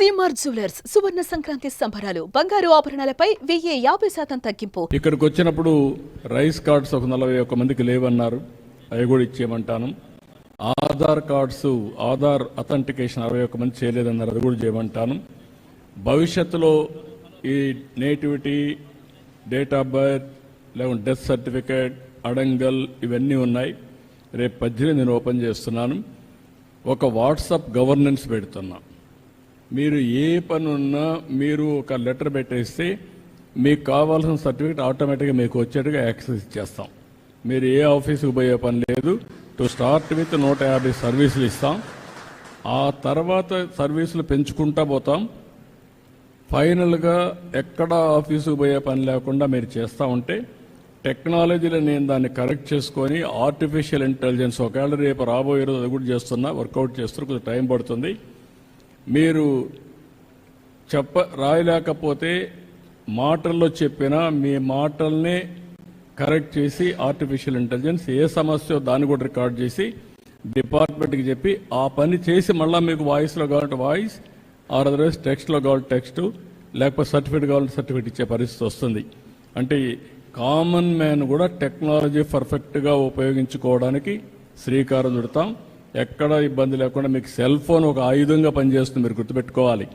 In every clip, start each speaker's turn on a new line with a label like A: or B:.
A: CMR jewellers సువర్ణ సంక్రాంతి సంబరాలు బంగారు ఆభరణాలపై వెయ్యి యాభై శాతం తగ్గింపు.
B: ఇక్కడికి వచ్చినప్పుడు రైస్ కార్డ్స్ ఒక నలభై ఒక్క మందికి లేవన్నారు. అవి కూడా ఇచ్చేయమంటాను. ఆధార్ కార్డ్స్ ఆధార్ అథెంటికేషన్ అరవై ఒక్క మంది చేయలేదన్నారు. అది కూడా చేయమంటాను. భవిష్యత్తులో ఈ నేటివిటీ డేట్ ఆఫ్ బర్త్ లేకుంటే డెత్ సర్టిఫికేట్ అడంగల్ ఇవన్నీ ఉన్నాయి. రేపు పద్దెనిమిది నేను ఓపెన్ చేస్తున్నాను. ఒక వాట్సాప్ గవర్నెన్స్ పెడుతున్నాను మీరు ఏ పని ఉన్నా మీరు ఒక లెటర్ పెట్టేస్తే మీకు కావాల్సిన సర్టిఫికేట్ ఆటోమేటిక్గా మీకు వచ్చేట్టుగా యాక్సెస్ ఇచ్చేస్తాం. మీరు ఏ ఆఫీసుకు పోయే పని లేదు. టు స్టార్ట్ విత్ నూట యాభై సర్వీసులు ఇస్తాం. ఆ తర్వాత సర్వీసులు పెంచుకుంటా పోతాం. ఫైనల్గా ఎక్కడ ఆఫీసుకు పోయే పని లేకుండా మీరు చేస్తూ ఉంటే టెక్నాలజీలో నేను దాన్ని కరెక్ట్ చేసుకొని ఆర్టిఫిషియల్ ఇంటెలిజెన్స్ ఒకవేళ రేపు రాబోయే రోజు అది కూడా చేస్తున్నా వర్కౌట్ చేస్తున్నా కొంచెం టైం పడుతుంది. మీరు చెప్ప రాయలేకపోతే మాటల్లో చెప్పినా మీ మాటల్ని కరెక్ట్ చేసి ఆర్టిఫిషియల్ ఇంటెలిజెన్స్ ఏ సమస్య దాన్ని కూడా రికార్డ్ చేసి డిపార్ట్మెంట్కి చెప్పి ఆ పని చేసి మళ్ళీ మీకు వాయిస్లో కావాలంటే వాయిస్ ఆర్ అదర్వైజ్ టెక్స్ట్లో కావాలి టెక్స్ట్ లేకపోతే సర్టిఫికేట్ కావాలంటే సర్టిఫికేట్ ఇచ్చే పరిస్థితి వస్తుంది. అంటే కామన్ మ్యాన్ కూడా టెక్నాలజీ పర్ఫెక్ట్గా ఉపయోగించుకోవడానికి శ్రీకారం చుడతాం. ఎక్కడ ఇబ్బంది లేకుండా మీకు సెల్ ఫోన్ ఒక ఆయుధంగా పనిచేస్తుంది మీరు గుర్తుపెట్టుకోవాలి.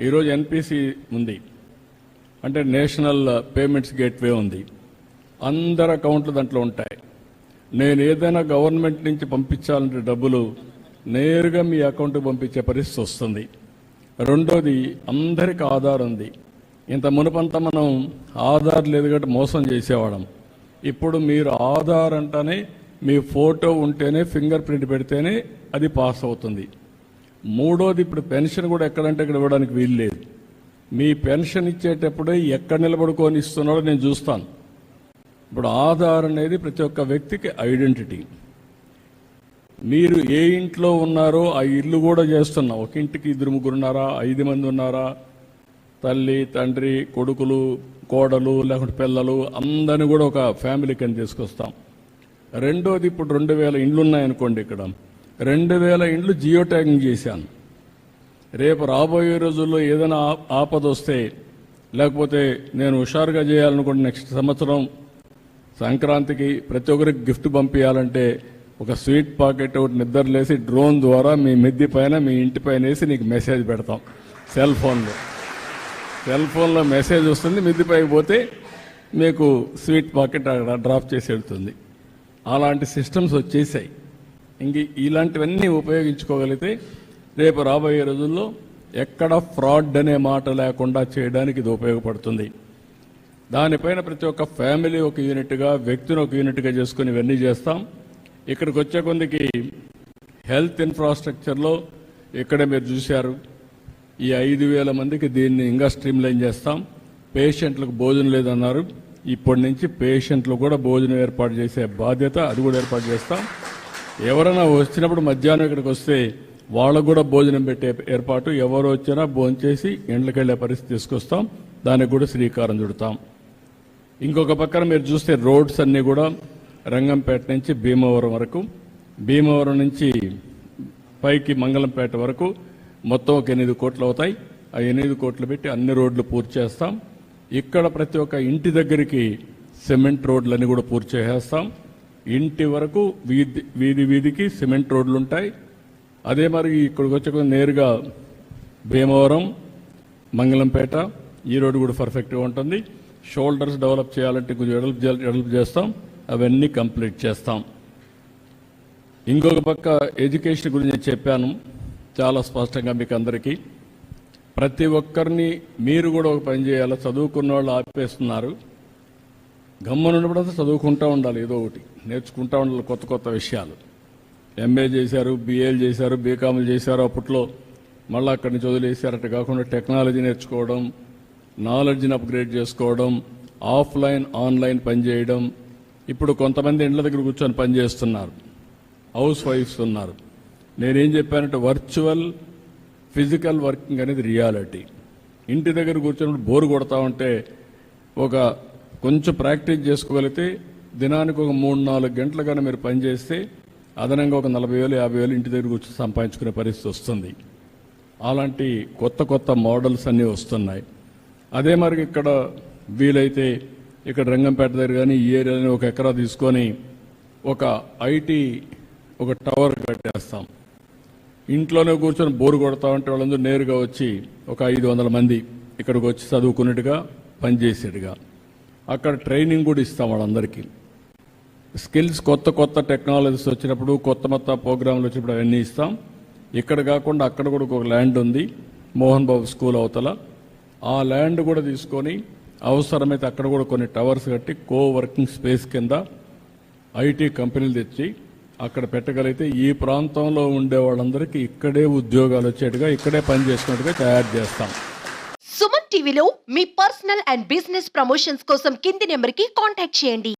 B: ఈరోజు ఎన్పిసి ఉంది. అంటే నేషనల్ పేమెంట్స్ గేట్వే ఉంది. అందరు అకౌంట్లు దాంట్లో ఉంటాయి. నేను ఏదైనా గవర్నమెంట్ నుంచి పంపించాలంటే డబ్బులు నేరుగా మీ అకౌంట్కి పంపించే పరిస్థితి వస్తుంది. రెండోది అందరికి ఆధార్ ఉంది. ఇంత మునుపంతా మనం ఆధార్ లేదు కాబట్టి మోసం చేసేవాళ్ళం. ఇప్పుడు మీరు ఆధార్ అంటేనే మీ ఫోటో ఉంటేనే ఫింగర్ ప్రింట్ పెడితేనే అది పాస్ అవుతుంది. మూడోది ఇప్పుడు పెన్షన్ కూడా ఎక్కడంటే ఇక్కడ ఇవ్వడానికి వీలు లేదు. మీ పెన్షన్ ఇచ్చేటప్పుడే ఎక్కడ నిలబడుకొని ఇస్తున్నాడో నేను చూస్తాను. ఇప్పుడు ఆధార్ అనేది ప్రతి ఒక్క వ్యక్తికి ఐడెంటిటీ. మీరు ఏ ఇంట్లో ఉన్నారో ఆ ఇల్లు కూడా చేస్తున్నాం. ఒక ఇంటికి ఇద్దరు ముగ్గురు ఉన్నారా? ఐదు మంది ఉన్నారా? తల్లి తండ్రి కొడుకులు కోడలు లేకుంటే పిల్లలు అందరిని కూడా ఒక ఫ్యామిలీ కింద తీసుకొస్తాం. రెండోది ఇప్పుడు రెండు వేల ఇండ్లు ఉన్నాయనుకోండి ఇక్కడ. రెండు వేల ఇండ్లు జియో ట్యాగింగ్ చేశాను. రేపు రాబోయే రోజుల్లో ఏదైనా ఆ- ఆపద వస్తే లేకపోతే నేను హుషారుగా చేయాలనుకుంటే నెక్స్ట్ సంవత్సరం సంక్రాంతికి ప్రతి ఒక్కరికి గిఫ్ట్ పంపించాలంటే ఒక స్వీట్ పాకెట్ ఒకటి నిద్రలేసి డ్రోన్ ద్వారా మీ మిద్ది పైన మీ ఇంటి పైన వేసి నీకు మెసేజ్ పెడతాం. సెల్ ఫోన్లో. సెల్ ఫోన్లో మెసేజ్ వస్తుంది మిద్ది పోతే మీకు స్వీట్ పాకెట్ అక్కడ డ్రాప్ చేసి వెళ్తుంది. అలాంటి సిస్టమ్స్ వచ్చేసాయి. ఇంక ఇలాంటివన్నీ ఉపయోగించుకోగలిగితే రేపు రాబోయే రోజుల్లో ఎక్కడ ఫ్రాడ్ అనే మాట లేకుండా చేయడానికి ఇది ఉపయోగపడుతుంది. దానిపైన ప్రతి ఒక్క ఫ్యామిలీ ఒక యూనిట్గా వ్యక్తిని ఒక యూనిట్గా చేసుకుని ఇవన్నీ చేస్తాం. ఇక్కడికి వచ్చే కొందికి హెల్త్ ఇన్ఫ్రాస్ట్రక్చర్లో ఇక్కడే మీరు చూశారు. ఈ ఐదు వేల మందికి దీన్ని ఇంకా స్ట్రీమ్లైన్ చేస్తాం. పేషెంట్లకు భోజనం లేదన్నారు. ఇప్పటి నుంచి పేషెంట్లు కూడా భోజనం ఏర్పాటు చేసే బాధ్యత అది కూడా ఏర్పాటు చేస్తాం. ఎవరైనా వచ్చినప్పుడు మధ్యాహ్నం ఇక్కడికి వస్తే వాళ్ళకు కూడా భోజనం పెట్టే ఏర్పాటు. ఎవరు వచ్చినా భోజనం చేసి ఇండ్లకి పరిస్థితి తీసుకొస్తాం. దానికి కూడా శ్రీకారం చుడతాం. ఇంకొక పక్కన మీరు చూస్తే రోడ్స్ అన్నీ కూడా రంగంపేట నుంచి భీమవరం వరకు. భీమవరం నుంచి పైకి మంగళంపేట వరకు మొత్తం ఒక ఎనిమిది కోట్లు అవుతాయి. ఆ ఎనిమిది కోట్లు పెట్టి అన్ని రోడ్లు పూర్తి చేస్తాం. ఇక్కడ ప్రతి ఒక్క ఇంటి దగ్గరికి సిమెంట్ రోడ్లన్నీ కూడా పూర్తి చేసేస్తాం. ఇంటి వరకు వీధి వీధి వీధికి సిమెంట్ రోడ్లు ఉంటాయి అదే మరి ఇక్కడికి వచ్చే నేరుగా భీమవరం మంగళంపేట ఈ రోడ్డు కూడా పర్ఫెక్ట్గా ఉంటుంది. షోల్డర్స్ డెవలప్ చేయాలంటే కొంచెం డెవలప్ డెవలప్ చేస్తాం. అవన్నీ కంప్లీట్ చేస్తాం. ఇంకొక పక్క ఎడ్యుకేషన్ గురించి చెప్పాను. చాలా స్పష్టంగా మీకు అందరికీ. ప్రతి ఒక్కరిని మీరు కూడా ఒక పని చేయాలి. చదువుకున్న వాళ్ళు ఆపేస్తున్నారు. గమ్మనున్నప్పుడంతా చదువుకుంటూ ఉండాలి. ఏదో ఒకటి నేర్చుకుంటూ ఉండాలి కొత్త కొత్త విషయాలు. ఎంఏ చేశారు బిఏలు చేశారు బీకాములు చేశారు అప్పట్లో. మళ్ళీ అక్కడి నుంచి వదిలేశారు కాకుండా టెక్నాలజీ నేర్చుకోవడం నాలెడ్జ్ని అప్గ్రేడ్ చేసుకోవడం ఆఫ్లైన్ ఆన్లైన్ పనిచేయడం ఇప్పుడు కొంతమంది ఇండ్ల దగ్గర కూర్చొని పనిచేస్తున్నారు హౌస్ వైఫ్స్ ఉన్నారు. నేనేం చెప్పానంటే వర్చువల్ ఫిజికల్ వర్కింగ్ అనేది రియాలిటీ. ఇంటి దగ్గర కూర్చున్నప్పుడు బోరు కొడతా ఉంటే ఒక కొంచెం ప్రాక్టీస్ చేసుకోగలిగితే దినానికి ఒక మూడు నాలుగు గంటలు కానీ మీరు పనిచేస్తే అదనంగా ఒక నలభై వేలు యాభై వేలు ఇంటి దగ్గర కూర్చొని సంపాదించుకునే పరిస్థితి వస్తుంది. అలాంటి కొత్త కొత్త మోడల్స్ అన్నీ వస్తున్నాయి. అదే మరి ఇక్కడ వీలైతే ఇక్కడ రంగంపేట దగ్గర కానీ ఈ ఏరియాని ఒక ఎకరా తీసుకొని ఒక ఐటీ ఒక టవర్ కట్టేస్తాం. ఇంట్లోనే కూర్చొని బోరు కొడతా ఉంటే వాళ్ళందరూ నేరుగా వచ్చి ఒక ఐదు వందల మంది ఇక్కడికి వచ్చి చదువుకున్నట్టుగా పనిచేసేట్టుగా అక్కడ ట్రైనింగ్ కూడా ఇస్తాం వాళ్ళందరికీ. స్కిల్స్ కొత్త కొత్త టెక్నాలజీస్ వచ్చినప్పుడు కొత్త కొత్త ప్రోగ్రాంలు వచ్చినప్పుడు అవన్నీ ఇస్తాం. ఇక్కడ కాకుండా అక్కడ కూడా ఒక ల్యాండ్ ఉంది మోహన్ బాబు స్కూల్ అవతల. ఆ ల్యాండ్ కూడా తీసుకొని అవసరమైతే అక్కడ కూడా కొన్ని టవర్స్ కట్టి కో వర్కింగ్ స్పేస్ కింద ఐటీ కంపెనీలు తెచ్చి అక్కడ పెట్టగలిగితే ఈ ప్రాంతంలో ఉండే వాళ్ళందరికీ ఇక్కడే ఉద్యోగాలు వచ్చేట్టుగా ఇక్కడే పని చేసుకున్నట్టుగా తయారు చేస్తాం.
C: సుమన్ టీవీలో మీ పర్సనల్ అండ్ బిజినెస్ ప్రమోషన్స్ కోసం కింది నెంబర్కి కాంటాక్ట్ చేయండి.